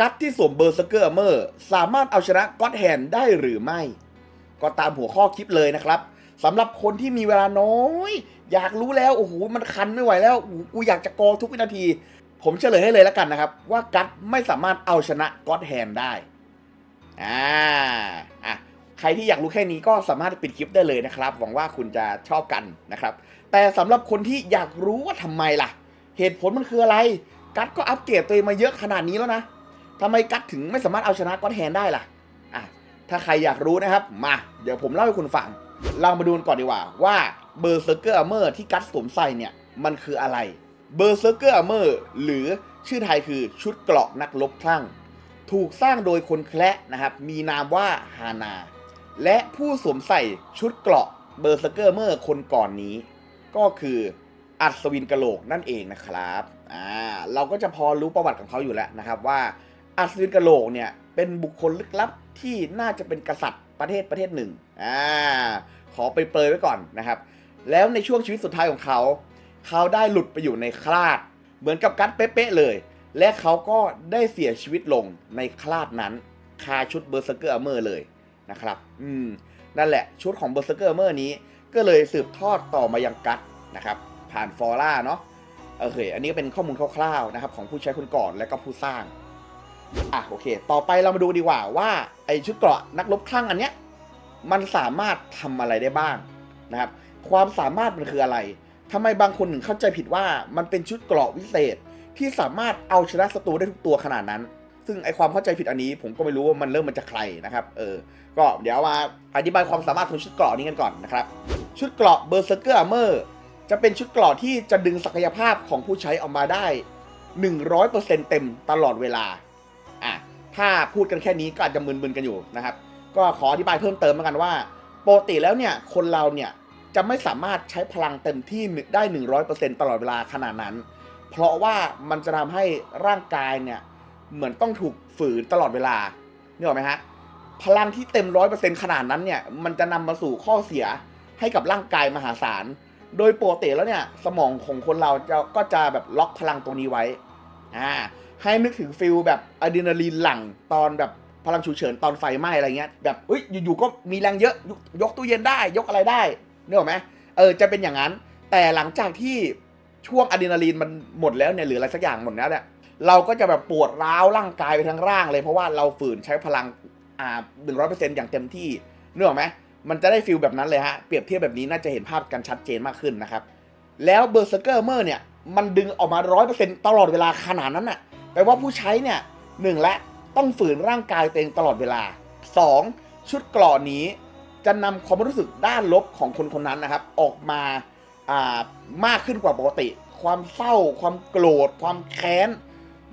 กัตที่สวมเบอร์สเกอร์เมอร์สามารถเอาชนะก็อตแฮนได้หรือไม่ ก็ตามหัวข้อคลิปเลยนะครับสำหรับคนที่มีเวลาน้อย อยากรู้แล้ว โอ้โห มันคันไม่ไหวแล้วอ้โหกูอยากจะกอทุกวินาที ผมเฉลยให้เลยแล้วกันนะครับ ว่ากัตไม่สามารถเอาชนะก็อตแฮนได้อ่าอะใครที่อยากรู้แค่นี้ก็สามารถปิดคลิปได้เลยนะครับ หวังว่าคุณจะชอบกันนะครับ แต่สำหรับคนที่อยากรู้ว่าทำไมล่ะ เหตุผลมันคืออะไร กัตก็อัปเกรดตัวเองมาเยอะขนาดนี้แล้วนะ ทำไมกัตถึงไม่สามารถเอาชนะก็อตแฮนได้ล่ะอะถ้าใครอยากรู้นะครับ มา เดี๋ยวผมเล่าให้คุณฟัง เรามาดูกันก่อนดีกว่า ว่าเบอร์เซอร์เกอร์อเมอร์ที่กัตสวมใส่เนี่ยมันคืออะไรเบอร์เซอร์เกอร์อเมอร์หรือชื่อไทยคือชุดเกราะนักรบคลั่ง ถูกสร้างโดยคนแคระนะครับ มีนามว่าฮานา และผู้สวมใส่ชุดเกราะเบอร์เซอร์เกอร์เมอร์คนก่อนนี้ ก็คืออัศวินกะโหลกนั่นเองนะครับอ่าเราก็จะพอรู้ประวัติของเขาอยู่แล้วนะครับว่า อัศวินกะโหลกเนี่ยเป็นบุคคลลึกลับที่น่าจะเป็นกษัตริย์ประเทศประเทศหนึ่งอ่าขอไปเปรยไว้ก่อนนะครับ แล้วในช่วงชีวิตสุดท้ายของเขา เขาได้หลุดไปอยู่ในคลาด เหมือนกับกัดเป๊ะๆเลย และเขาก็ได้เสียชีวิตลงในคลาดนั้นคาชุดเบอร์เซอร์เกอร์เมอร์เลยนะครับ อืม นั่นแหละชุดของเบอร์เซอร์เกอร์เมอร์นี้ ก็เลยสืบทอดต่อมายังกัดนะครับ ผ่านฟอร่าเนาะโอเค อันนี้ก็เป็นข้อมูลคร่าวๆนะครับของผู้ใช้คนก่อนและก็ผู้สร้าง อะโอเค ต่อไปเรามาดูดีกว่าว่าไอชุดเกราะนักรบคลั่งอันเนี้ยมันสามารถทำอะไรได้บ้างนะครับ ความสามารถมันคืออะไรทำไมบางคนถึงเข้าใจผิดว่ามันเป็นชุดเกราะวิเศษที่สามารถเอาชนะศัตรูได้ทุกตัวขนาดนั้น ซึ่งไอความเข้าใจผิดอันนี้ ผมก็ไม่รู้ว่ามันเริ่มมาจากใครนะครับ เออ ก็เดี๋ยวมาอธิบายความสามารถของชุดเกราะนี้กันก่อนนะครับ ชุดเกราะเบอร์เซอร์เกอร์อาร์เมอร์จะเป็นชุดเกราะที่จะดึงศักยภาพของผู้ใช้ออกมาได้ 100%เต็มตลอดเวลา ถ้าพูดกันแค่นี้ก็อาจจะมึนๆกันอยู่นะครับ ก็ขออธิบายเพิ่มเติมแล้วกันว่าปกติแล้วเนี่ยคนเราเนี่ยจะไม่สามารถใช้พลังเต็มที่ได้ 100%ตลอดเวลาขนาดนั้น เพราะว่ามันจะทำให้ร่างกายเนี่ยเหมือนต้องถูกฝืนตลอดเวลาเนี่ยหรอไหมฮะพลังที่เต็มร้อยเปอร์เซ็นต์ขนาดนั้นเนี่ยมันจะนำมาสู่ข้อเสียให้กับร่างกายมหาศาล โดยปกติแล้วเนี่ยสมองของคนเราจะก็จะแบบล็อกพลังตรงนี้ไว้อ่า ให้นึกถึงฟิลแบบอะดรีนาลีนหลั่งตอนแบบพลังฉุกเฉินตอนไฟไหม้อะไรเงี้ยแบบเอ้ยอยู่ๆก็มีแรงเยอะยกยกตู้เย็นได้ ยกอะไรได้เนึกออไหมเออจะเป็นอย่างนั้น แต่หลังจากที่ช่วงอะดรีนาลีนมันหมดแล้วเนี่ยหรืออะไรสักอย่างหมดแล้วเนี่ยเราก็จะแบบปวดร้าวร่างกายไปทั้งร่างเลยเพราะว่าเราฝืนใช้พลังอ่าหนึ่งร้อยเปอร์เซ็นต์อย่างเต็มที่เนึกออไหมมันจะได้ฟิลแบบนั้นเลยฮะเปรียบเทียบแบบนี้น่าจะเห็นภาพกันชัดเจนมากขึ้นนะครับแล้วเบอร์เซอร์เกอร์เมอร์เนี่ยมันดึงออกมาร้อยเปอร์เซ็นต์ตลอดเวลาขนาดนั้นน่ะ แปลว่าผู้ใช้เนี่ยหนึ่งและต้องฝืนร่างกายตัวเองตลอดเวลา 2. ชุดเกราะนี้จะนำความรู้สึกด้านลบของคนคนนั้นนะครับ ออกมาอ่ามากขึ้นกว่าปกติ ความเศร้า ความโกรธ ความแค้น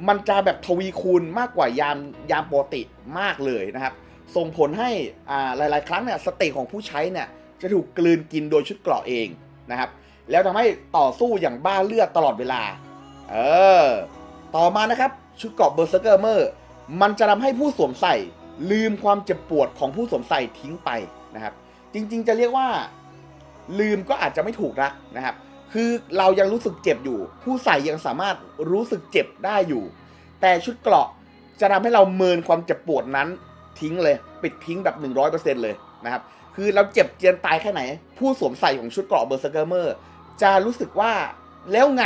มันจะแบบทวีคูณมากกว่ายามยามปกติมากเลยนะครับ ส่งผลให้อ่าหลาย ๆ ครั้งเนี่ยสติของผู้ใช้เนี่ยจะถูกกลืนกินโดยชุดเกราะเองนะครับ แล้วทำให้ต่อสู้อย่างบ้าเลือดตลอดเวลา เออ ต่อมานะครับ ชุดเกราะเบอร์เซอร์เกอร์เมอร์มันจะทำให้ผู้สวมใส่ ลืมความเจ็บปวดของผู้สวมใส่ทิ้งไปนะครับ จริงๆจะเรียกว่า ลืมก็อาจจะไม่ถูกนะนะครับ คือเรายังรู้สึกเจ็บอยู่ ผู้ใส่ยังสามารถรู้สึกเจ็บได้อยู่ แต่ชุดเกราะจะทำให้เราเมินความเจ็บปวดนั้นทิ้งเลย ปิดทิ้งแบบ 100%เลยนะครับ คือเราเจ็บเจียนตายแค่ไหน ผู้สวมใส่ของชุดเกราะเบอร์เซอร์เกอร์เมอร์จะรู้สึกว่าแล้วไง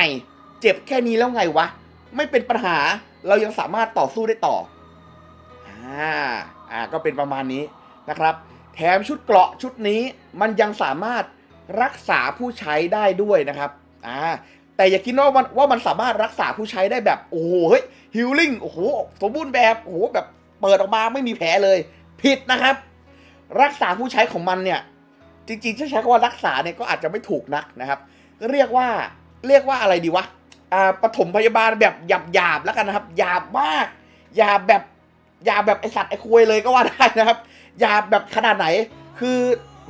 เจ็บแค่นี้แล้วไงวะ ไม่เป็นปัญหาเรายังสามารถต่อสู้ได้ต่ออ่าอ่าก็เป็นประมาณนี้นะครับ แถมชุดเกราะชุดนี้มันยังสามารถรักษาผู้ใช้ได้ด้วยนะครับอ่าแต่อย่าคิดว่ามันว่ามันสามารถรักษาผู้ใช้ได้แบบโอ้โหเฮ้ยฮิลลิ่งโอ้โหสมบูรณ์แบบโอ้โหแบบเปิดออกมาไม่มีแผลเลย ผิดนะครับ รักษาผู้ใช้ของมันเนี่ย จริงๆถ้าใช้คำว่ารักษาเนี่ยก็อาจจะไม่ถูกนักนะครับ เรียกว่าเรียกว่าอะไรดีวะ ปฐมพยาบาลแบบหยาบหยาบๆแล้วกันนะครับหยาบมากหยาบแบบหยาบแบบไอสัตว์ไอคุยเลยก็ว่าได้นะครับหยาบแบบขนาดไหน คือ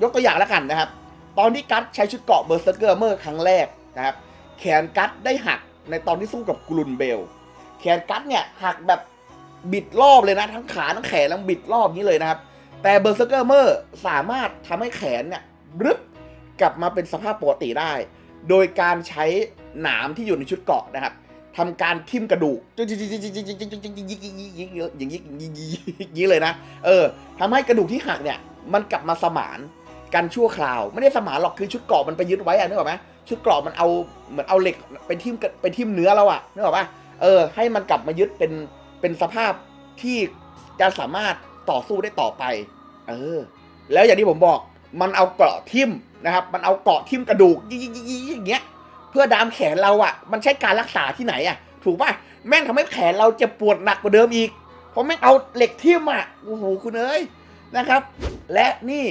ยกตัวอย่างแล้วกันนะครับ ตอนที่กัตใช้ชุดเกราะเบอร์เซอร์เกอร์เมื่อครั้งแรกนะครับ แขนกัตได้หักในตอนที่สู้กับกลุนเบล แขนกัตเนี่ยหักแบบบิดรอบเลยนะทั้งขาทั้งแขนทั้งบิดรอบนี้เลยนะครับ แต่เบอร์เซอร์เกอร์เมอร์สามารถทำให้แขนเนี่ยรึบกลับมาเป็นสภาพปกติได้ โดยการใช้ หนามที่อยู่ในชุดเกราะนะครับทำการทิ่มกระดูกอย่างนี้อย่างนี้เลยนะ เออทำให้กระดูกที่หักเนี่ย มันกลับมาสมานกันชั่วคราว ไม่ได้สมานหรอกคือชุดเกราะมันไปยึดไว้อะนึกออกไหมชุดเกราะมันเอาเหมือนเอาเหล็กไปทิ่มไปทิ่มเนื้อเราอะนึกออกปะเออ ให้มันกลับมายึดเป็นเป็นสภาพที่จะสามารถต่อสู้ได้ต่อไป เออ แล้วอย่างที่ผมบอก มันเอาเกราะทิ่มนะครับ มันเอาเกราะทิ่มกระดูกยิ่งๆอย่างเงี้ย เพื่อดามแขนเราอะ่ะ มันใช้การรักษาที่ไหนอะ่ะ ถูกป่ะแม่งทำให้แขนเราเจ็บปวดหนักกว่าเดิมอีก เพราะแม่งเอาเหล็กทิ่มอะ่ะโอ้โหคุณเอ้ยนะครับ และนี่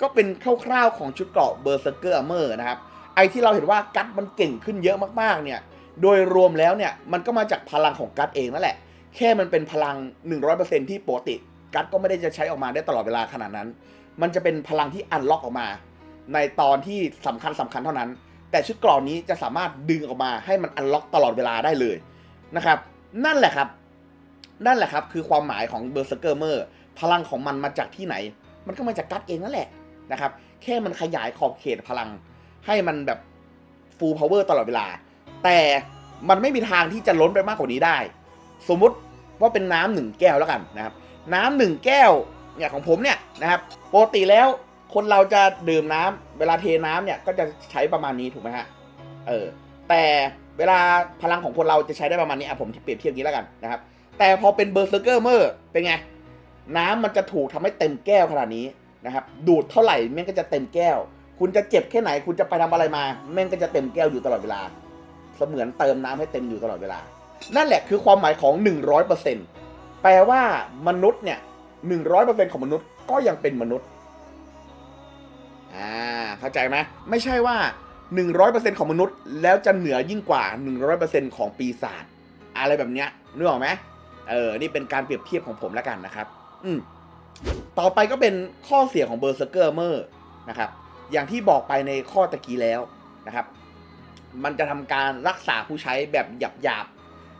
ก็เป็นคร่าวๆของชุดเกราะเบอร์เซอร์เกอร์เมอร์นะครับไอที่เราเห็นว่ากัตมันเก่งขึ้นเยอะมากๆเนี่ย โดยรวมแล้วเนี่ยมันก็มาจากพลังของกัตเองนั่นแหละ แค่มันเป็นพลัง 100%ที่ปกติกัตก็ไม่ได้จะใช้ออกมาได้ตลอดเวลาขนาดนั้น มันจะเป็นพลังที่อันล็อกออกมา ในตอนที่สำคัญสำคัญเท่านั้น แต่ชุดกรอนนี้จะสามารถดึงออกมาให้มันอันล็อกตลอดเวลาได้เลยนะครับ นั่นแหละครับ นั่นแหละครับคือความหมายของเบอร์เซอร์เกอร์เมอร์พลังของมันมาจากที่ไหน มันก็มาจากกัตเองนั่นแหละนะครับ แค่มันขยายขอบเขตพลัง ให้มันแบบ full power ตลอดเวลา แต่มันไม่มีทางที่จะล้นไปมากกว่านี้ได้ สมมุติว่าเป็นน้ำหนึ่งแก้วแล้วกันนะครับ น้ำหนึ่งแก้วเนี่ยของผมเนี่ยนะครับปกติแล้ว คนเราจะดื่มน้ำเวลาเทน้ำเนี่ยก็จะใช้ประมาณนี้ถูกไหมฮะ เออ แต่เวลาพลังของคนเราจะใช้ได้ประมาณนี้อะผมเปรียบเทียบนี้แล้วกันนะครับ แต่พอเป็นเบอร์เซอร์เกอร์เมอร์เป็นไง น้ำมันจะถูกทำให้เต็มแก้วขนาดนี้นะครับ ดูดเท่าไหร่แม่งก็จะเต็มแก้ว คุณจะเจ็บแค่ไหน คุณจะไปทำอะไรมาแม่งก็จะเต็มแก้วอยู่ตลอดเวลา เสมือนเติมน้ำให้เต็มอยู่ตลอดเวลา นั่นแหละคือความหมายของ 100%แปลว่ามนุษย์เนี่ย100%ของมนุษย์ก็ยังเป็นมนุษย์ อ่าเข้าใจไหมไม่ใช่ว่า 100%ของมนุษย์ แล้วจะเหนือยิ่งกว่า 100%ของปีศาจอะไรแบบเนี้ยนึกออกไหมเออนี่เป็นการเปรียบเทียบของผมแล้วกันนะครับ อืมต่อไปก็เป็นข้อเสียของเบอร์เซอร์เกอร์เมอร์นะครับ อย่างที่บอกไปในข้อตะกี้แล้วนะครับ มันจะทำการรักษาผู้ใช้แบบหยาบหยาบ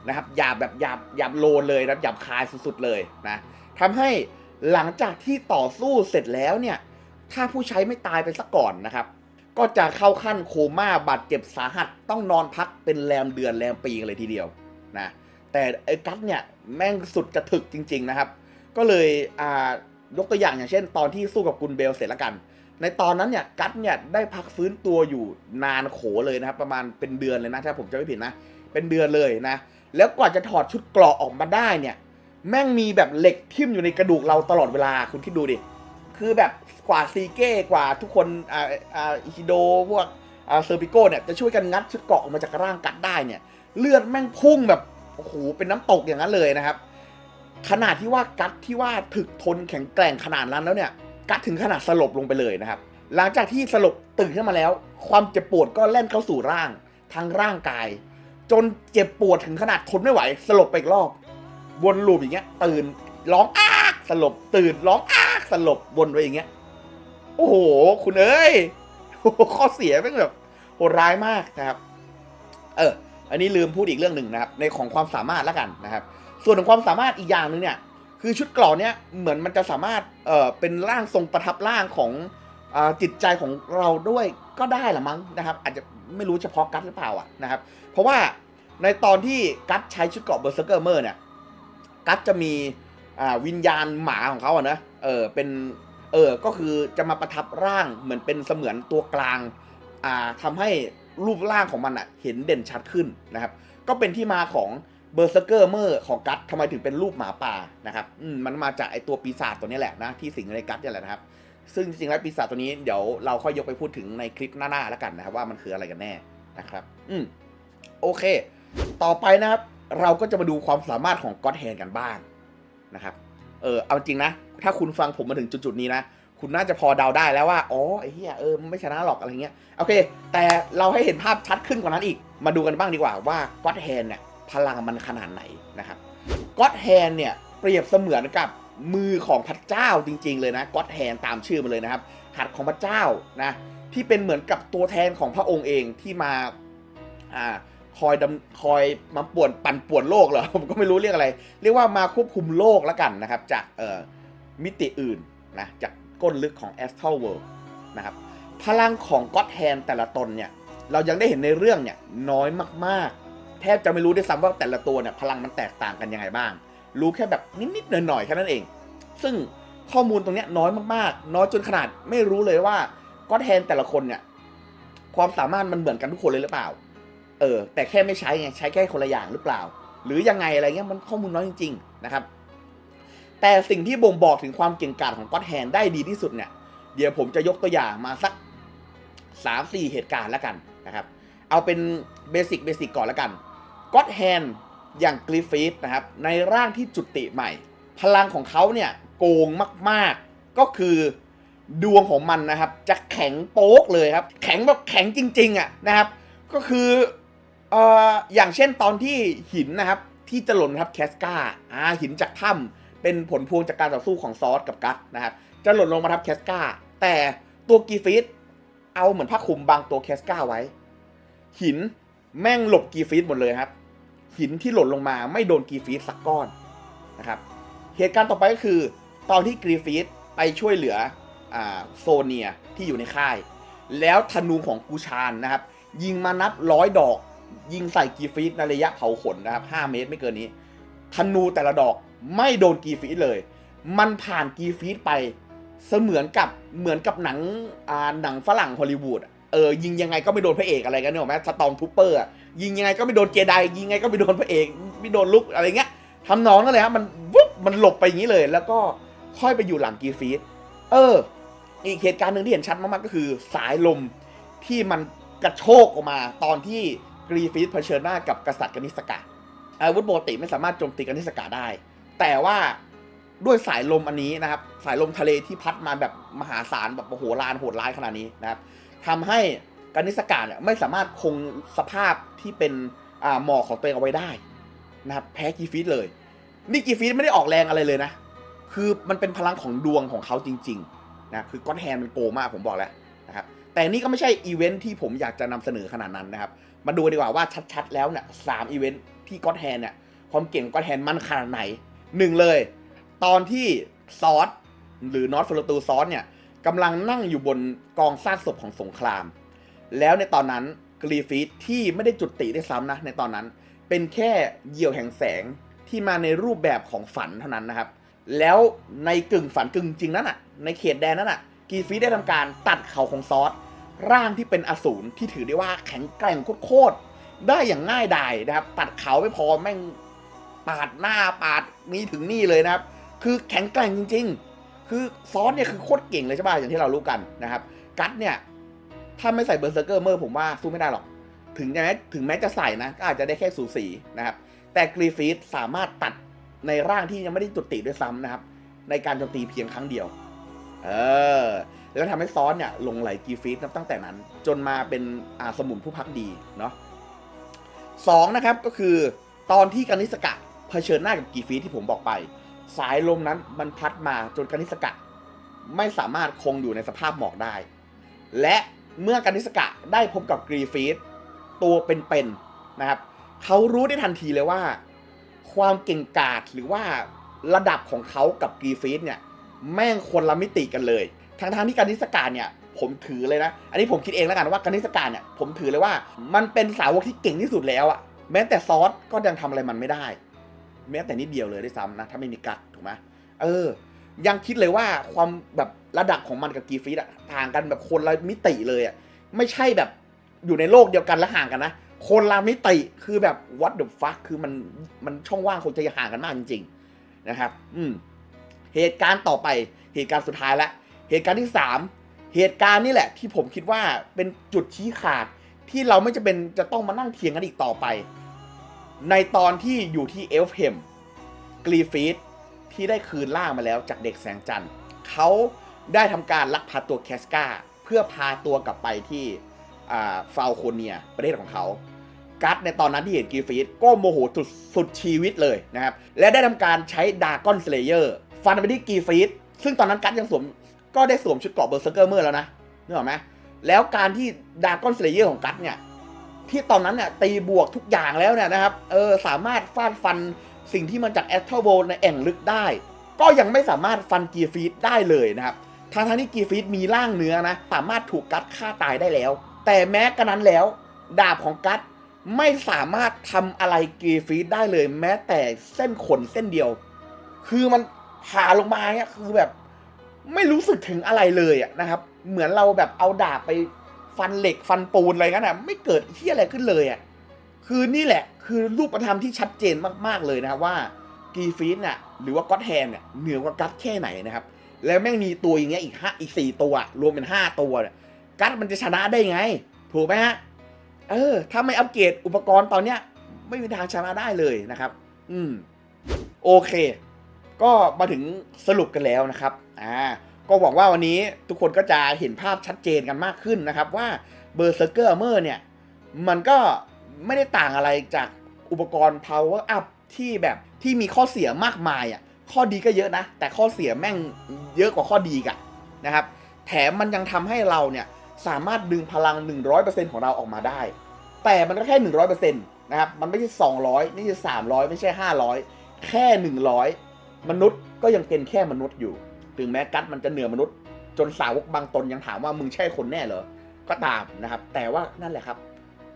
นะครับหยาบแบบหยาบหยาบโลนเลยนะหยาบคายสุดๆเลยนะทำให้หลังจากที่ต่อสู้เสร็จแล้วเนี่ย ถ้าผู้ใช้ไม่ตายไปซะก่อนนะครับ ก็จะเข้าขั้นโคม่าบาดเจ็บสาหัสต้องนอนพักเป็นแรมเดือนแรมปีกันเลยทีเดียวนะแต่ไอ้กัตเนี่ยแม่งสุดจะถึกจริง ๆนะครับ ก็เลยอ่ายกตัวอย่างอย่างเช่น ตอนที่สู้กับกุนเบลเสร็จแล้วกัน ในตอนนั้นเนี่ยกัตเนี่ยได้พักฟื้นตัวอยู่นานโขเลยนะครับ ประมาณเป็นเดือนเลยนะถ้าผมจะไม่ผิดนะ เป็นเดือนเลยนะ แล้วกว่าจะถอดชุดเกราะออกมาได้เนี่ย แม่งมีแบบเหล็กทิ่มอยู่ในกระดูกเราตลอดเวลาคุณคิดดูดิ คือแบบกว่าซีเก้กว่าทุกคนอ่าอ่าอิชิโดพวกอ่าเซอร์ปิโก้เนี่ยจะช่วยกันงัดชุดเกาะออกมาจากร่างกัดได้เนี่ย เลือดแม่งพุ่งแบบโอ้โหเป็นน้ำตกอย่างนั้นเลยนะครับ ขนาดที่ว่ากัดที่ว่าถึกทนแข็งแกร่งขนาดนั้นแล้วเนี่ย กัดถึงขนาดสลบลงไปเลยนะครับ หลังจากที่สลบตื่นขึ้นมาแล้ว ความเจ็บปวดก็แล่นเข้าสู่ร่างทั้งร่างกาย จนเจ็บปวดถึงขนาดทนไม่ไหว สลบไปอีกรอบ วนลูปอย่างเงี้ย ตื่นร้องอ้าสลบตื่นร้องอ้า สลบวนไปอย่างเงี้ย โอ้โห คุณเอ้ยข้อเสียแม่งแบบโหดร้ายมากนะครับ เออ อันนี้ลืมพูดอีกเรื่องหนึ่งนะครับ ในของความสามารถแล้วกันนะครับ ส่วนของความสามารถอีกอย่างหนึ่งเนี่ย คือชุดเกราะเนี่ยเหมือนมันจะสามารถ เอ่อ เป็นร่างทรงประทับร่างของอจิตใจของเราด้วยก็ได้ละมั้งนะครับ อาจจะไม่รู้เฉพาะกัตหรือเปล่าอะนะครับ เพราะว่าในตอนที่กัตใช้ชุดเกราะเบอร์เซอร์เกอร์เมอร์เนี่ย กัตจะมีวิญญาณหมาของเขาอะนะ เออเป็นเออก็คือจะมาประทับร่างเหมือนเป็นเสมือนตัวกลางอ่าทำให้รูปร่างของมันอะเห็นเด่นชัดขึ้นนะครับ ก็เป็นที่มาของเบอร์เซอร์เกอร์เมอร์ของกัตทำไมถึงเป็นรูปหมาป่านะครับอืมมันมาจากไอตัวปีศาจตัวนี้แหละนะที่สิงอยู่ในกัตเนี่ยแหละนะครับ ซึ่งจริงๆแล้วปีศาจตัวนี้เดี๋ยวเราค่อยยกไปพูดถึงในคลิปหน้าๆแล้วกันนะครับ ว่ามันคืออะไรกันแน่นะครับ อืมโอเค ต่อไปนะครับ เราก็จะมาดูความสามารถของก็อดแฮนกันบ้างนะครับ เออเอาจริงนะ ถ้าคุณฟังผมมาถึงจุดๆนี้นะ คุณน่าจะพอเดาได้แล้วว่า อ๋อไอ้เหี้ยเออไม่ชนะหรอกอะไรเงี้ย โอเค แต่เราให้เห็นภาพชัดขึ้นกว่านั้นอีก มาดูกันบ้างดีกว่าว่าก็อดแฮนเนี่ยพลังมันขนาดไหนนะครับก็อดแฮนเนี่ยเปรียบเสมือนกับมือของพระเจ้าจริง ๆ เลยนะก็อดแฮนตามชื่อมันเลยนะครับ หัดของพระเจ้านะที่เป็นเหมือนกับตัวแทนของพระองค์เองที่มาอ่า คอยดคอยมาป่วนปั่นป่วนโลกเหรอผมก็ไม่รู้เรียกอะไร เรียกว่ามาควบคุมโลกแล้วกันนะครับ จากเอ่อมิติอื่นนะจากก้นลึกของ Astral World นะครับพลังของก็ d แ a นแต่ละตนเนี่ยเรายังได้เห็นในเรื่องเนี่ยน้อยมากๆ แทบจะไม่รู้ด้วยซ้ำว่าแต่ละตัวเนี่ยพลังมันแตกต่างกันยังไงบ้าง รู้แค่แบบนิดๆหน่อยๆแค่นั้นเอง ซึ่งข้อมูลตรงนี้น้อยมากๆ น้อยจนขนาดไม่รู้เลยว่าก็แทนแต่ละคนเนี่ยความสามารถมันเหมือนกันทุกคนเลยหรือเปล่า เออแต่แค่ไม่ใช้ไงใช้แค่คนละอย่างหรือเปล่า หรือยังไงอะไรเงี้ยมันข้อมูลน้อยจริงๆนะครับ แต่สิ่งที่บ่งบอกถึงความเก่งกาจของก็อดแฮนได้ดีที่สุดเนี่ยเดี๋ยวผมจะยกตัวอย่างมาสักสามสี่เหตุการณ์แล้วกันนะครับ เอาเป็นเบสิกเบสิกก่อนแล้วกันก็อดแฮนอย่างกริฟฟิธนะครับในร่างที่จุติใหม่ พลังของเขาเนี่ยโกงมากๆ ก็คือดวงของมันนะครับ จะแข็งโป๊กเลยครับ แข็งแบบแข็งจริง ๆอะนะครับ ก็คือ เอ่ออย่างเช่นตอนที่หินนะครับ ที่จะหล่นครับแคสกาอ่าหินจากถ้ำเป็นผลพวงจากการต่อสู้ของซอสกับกัสนะครับจะหล่นลงมาทับแคสกาแต่ตัวกีฟิตเอาเหมือนผ้าคลุมบังตัวแคสกาไว้ หินแม่งหลบกีฟิตหมดเลยครับ หินที่หล่นลงมาไม่โดนกีฟิตสักก้อนนะครับเหตุการณ์ต่อไปก็คือ ตอนที่กรีฟิตไปช่วยเหลืออ่าโซเนียที่อยู่ในค่าย แล้วธนูของกูชานนะครับ ยิงมานับร้อยดอก ยิงใส่กีฟิตในระยะเผาขนนะครับ 5 เมตรไม่เกินนี้ ธนูแต่ละดอกไม่โดนกีฟีดเลย มันผ่านกีฟีดไป เสมือนกับเหมือนกับหนังอ่าหนังฝรั่งฮอลลีวูดเออยิงยังไงก็ไม่โดนพระเอกอะไรกันเนี่ยหรอไหมสตอมทูเปอร์ยิงยังไงก็ไม่โดนเจไดยิงยังไงก็ไม่โดนพระเอกไม่โดนลุกอะไรเงี้ยทำนองนั่นเลยครับมันวุบมันหลบไปอย่างนี้เลย แล้วก็ค่อยไปอยู่หลังกีฟีดเออ อีกเหตุการณ์หนึ่งที่เห็นชัดมากๆก็คือ สายลมที่มันกระโชกออกมาตอนที่ กรีฟีดเผชิญหน้ากับกษัตริย์กนิสกะ อาวุธปกติไม่สามารถโจมตีกนิสกาได้ แต่ว่าด้วยสายลมอันนี้นะครับ สายลมทะเลที่พัดมาแบบมหาศาลแบบโอ้โหรานโหดร้ายขนาดนี้นะครับทำให้กนิสกาเนี่ยไม่สามารถคงสภาพที่เป็นหมอกของตัวเองเอาไว้ได้นะครับแพ้กีฟีดเลย นี่กีฟีดไม่ได้ออกแรงอะไรเลยนะ คือมันเป็นพลังของดวงของเขาจริงๆนะคือก้อนแฮนมันโกงมากผมบอกแล้วนะครับแต่นี่ก็ไม่ใช่อีเวนท์ที่ผมอยากจะนำเสนอขนาดนั้นนะครับ มาดูดีกว่าว่าชัดๆ แล้วเนี่ยสามอีเวนท์ที่ก็อดแฮนเนี่ยความเก่งก็อดแฮนมันขนาดไหนหนึ่งเลย ตอนที่ซอสหรือนอตฟลตูซอสเนี่ยกำลังนั่งอยู่บนกองซากศพของสงคราม แล้วในตอนนั้นกรีฟีดที่ไม่ได้จุดติได้ซ้ำนะในตอนนั้น เป็นแค่เหยี่ยวแห่งแสงที่มาในรูปแบบของฝันเท่านั้นนะครับ แล้วในกึ่งฝันกึ่งจริงนั้นอะในเขตแดนนั้นอะกรีฟีดได้ทำการตัดเข่าของซอส ร่างที่เป็นอสูรที่ถือได้ว่าแข็งแกร่งโคตรได้อย่างง่ายดายนะครับ ตัดเขาไม่พอแม่งปาดหน้าปาดนี่ถึงนี่เลยนะครับ คือแข็งแกร่งจริง ๆ คือซอสเนี่ยคือโคตรเก่งเลยใช่ป่ะอย่างที่เรารู้กันนะครับ กัตเนี่ยถ้าไม่ใส่เบอร์เซอร์เกอร์เมอร์ผมว่าสู้ไม่ได้หรอก ถึงแม้ถึงแม้จะใส่นะก็อาจจะได้แค่สูสีนะครับ แต่กรีฟีดสามารถตัดในร่างที่ยังไม่ได้จุดติด้วยซ้ำนะครับ ในการโจมตีเพียงครั้งเดียว เออ แล้วทำให้ซอสเนี่ยหลงไหลกีฟีดนับตั้งแต่นั้น จนมาเป็นอาสมุนผู้พักดีเนาะสองนะครับก็คือตอนที่กานิสกะเผชิญหน้ากับกีฟีดที่ผมบอกไป สายลมนั้นมันพัดมาจนกานิสกะ ไม่สามารถคงอยู่ในสภาพหมอกได้ และเมื่อกานิสกะได้พบกับกรีฟีดตัวเป็นๆนะครับเขารู้ได้ทันทีเลยว่า ความเก่งกาจหรือว่าระดับของเขากับกรีฟีดเนี่ยแม่งคนละมิติกันเลย ทางทางที่การนิสการเนี่ยผมถือเลยนะ อันนี้ผมคิดเองแล้วกันว่าการนิสการเนี่ยผมถือเลยว่า มันเป็นสาวกที่เก่งที่สุดแล้วอะแม้แต่ซอสก็ยังทำอะไรมันไม่ได้ แม้แต่นิดเดียวเลยด้วยซ้ำนะถ้าไม่มีกัดถูกไหมเออ ยังคิดเลยว่าความแบบระดับของมันกับกีฟีดอะต่างกันแบบคนละมิติเลยอะไม่ใช่แบบอยู่ในโลกเดียวกันแล้วห่างกันนะคนละมิติคือแบบ what the fuck คือมันมันช่องว่างคนจะห่างกันมากจริง ๆ นะครับ อืมเหตุการณ์ต่อไปเหตุการณ์สุดท้ายละ เหตุการณ์ที่ 3 เหตุการณ์นี่แหละ ที่ผมคิดว่าเป็นจุดชี้ขาดที่เราไม่จะเป็นจะต้องมานั่งเถียงกันอีกต่อไป ในตอนที่อยู่ที่เอลฟ์เฮมกรีฟีดที่ได้คืนล่างมาแล้วจากเด็กแสงจันทร์เขาได้ทำการลักพาตัวแคสกาเพื่อพาตัวกลับไปที่ฟาลโคเนียประเทศของเขากัตในตอนนั้นที่เห็นกีฟีดก็โมโหสุดสุดชีวิตเลยนะครับ และได้ทำการใช้ดากอนสเลเยอร์ฟันไปที่กีฟีดซึ่งตอนนั้นกัตยังสวม ก็ได้สวมชุดเกราะเบอร์เซอร์เกอร์เมอร์แล้วนะนึกออกไหมแล้วการที่ดากอนสเลเยอร์ของกัตเนี่ย ที่ตอนนั้นเนี่ยตีบวกทุกอย่างแล้วเนี่ยนะครับ เออสามารถฟาดฟันสิ่งที่มันจากแอตเทอร์โวในแอ่งลึกได้ ก็ยังไม่สามารถฟันกีฟีดได้เลยนะครับทางทางๆที่กีฟีดมีร่างเนื้อนะ สามารถถูกกัดฆ่าตายได้แล้ว แต่แม้กระนั้นแล้ว ดาบของกัดไม่สามารถทำอะไรกรีฟีดได้เลย แม้แต่เส้นขนเส้นเดียว คือมันผ่าลงมาเนี่ยคือแบบ ไม่รู้สึกถึงอะไรเลยอะนะครับ เหมือนเราแบบเอาดาบไปฟันเหล็กฟันปูนอะไรกันอะไม่เกิดเที่อะไรขึ้นเลยอะคือนี่แหละ คือรูปธรรมที่ชัดเจนมากๆเลยนะครับว่ากีฟีนน่ะหรือว่าก็อตแฮนเนี่ยเหนือกว่ากัตแค่ไหนนะครับ แล้วแม่งมีตัวอย่างเงี้ยอีกห้าอีกสี่ตัว รวมเป็นห้าตัวเนี่ยกัตมันจะชนะได้ไง ถูกไหมฮะเออ ถ้าไม่อัปเกรดอุปกรณ์ตอนเนี้ย ไม่มีทางชนะได้เลยนะครับ อืม โอเค ก็มาถึงสรุปกันแล้วนะครับอ่าก็หวังว่าวันนี้ทุกคนก็จะเห็นภาพชัดเจนกันมากขึ้นนะครับ ว่าเบอร์เซอร์เกอร์เมอร์เนี่ย มันก็ไม่ได้ต่างอะไรจากอุปกรณ์ power up ที่แบบที่มีข้อเสียมากมายอะข้อดีก็เยอะนะ แต่ข้อเสียแม่งเยอะกว่าข้อดีกะนะครับ แถมมันยังทำให้เราเนี่ย สามารถดึงพลัง 100%ของเราออกมาได้ แต่มันก็แค่ 100%นะครับ มันไม่ใช่ 200 ไม่ใช่ 300 ไม่ใช่ 500 แค่ 100 มนุษย์ก็ยังเป็นแค่มนุษย์อยู่ ถึงแม้กัดมันจะเหนือมนุษย์ จนสาวกบางตนยังถามว่ามึงใช่คนแน่เหรอ ก็ตามนะครับ แต่ว่านั่นแหละครับ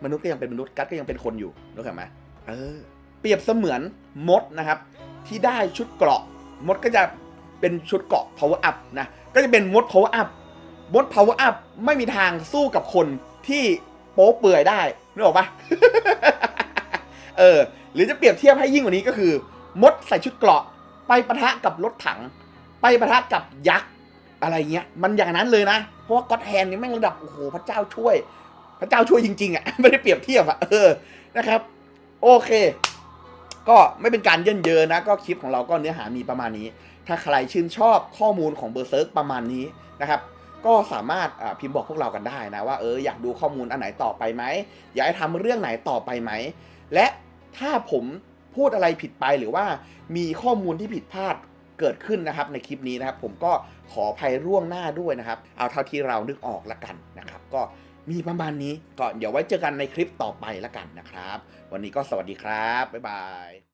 มนุษย์ก็ยังเป็นมนุษย์กัดก็ยังเป็นคนอยู่รู้ไหมเออ เปรียบเสมือนมดนะครับ ที่ได้ชุดเกราะ มดก็จะเป็นชุดเกราะ power up นะ ก็จะเป็นมด power up มด power up ไม่มีทางสู้กับคนที่โป๊เปื่อยได้นึกออกปะเออ หรือจะเปรียบเทียบให้ยิ่งกว่านี้ก็คือ มดใส่ชุดเกราะ ไปปะทะกับรถถัง ไปปะทะกับยักษ์อะไรเงี้ย มันอย่างนั้นเลยนะ เพราะว่าก็อดแฮนนี่แม่งระดับโอ้โหพระเจ้าช่วย พระเจ้าช่วยจริงๆอะไม่ได้เปรียบเทียบอะเออนะครับ โอเค ก็ไม่เป็นการเยินเยอนะ ก็คลิปของเราก็เนื้อหามีประมาณนี้ ถ้าใครชื่นชอบข้อมูลของเบอร์เซิร์กประมาณนี้นะครับก็สามารถพิมพ์บอกพวกเรากันได้นะว่าเอออยากดูข้อมูลอันไหนต่อไปไหมอยากให้ทำเรื่องไหนต่อไปไหม และถ้าผม พูดอะไรผิดไปหรือว่ามีข้อมูลที่ผิดพลาดเกิดขึ้นนะครับในคลิปนี้นะครับผมก็ขออภัยร่วงหน้าด้วยนะครับ เอาเท่าที่เรานึกออกละกันนะครับ ก็มีประมาณนี้ก็เดี๋ยวไว้เจอกันในคลิปต่อไปละกันนะครับ วันนี้ก็สวัสดีครับ บ๊ายบาย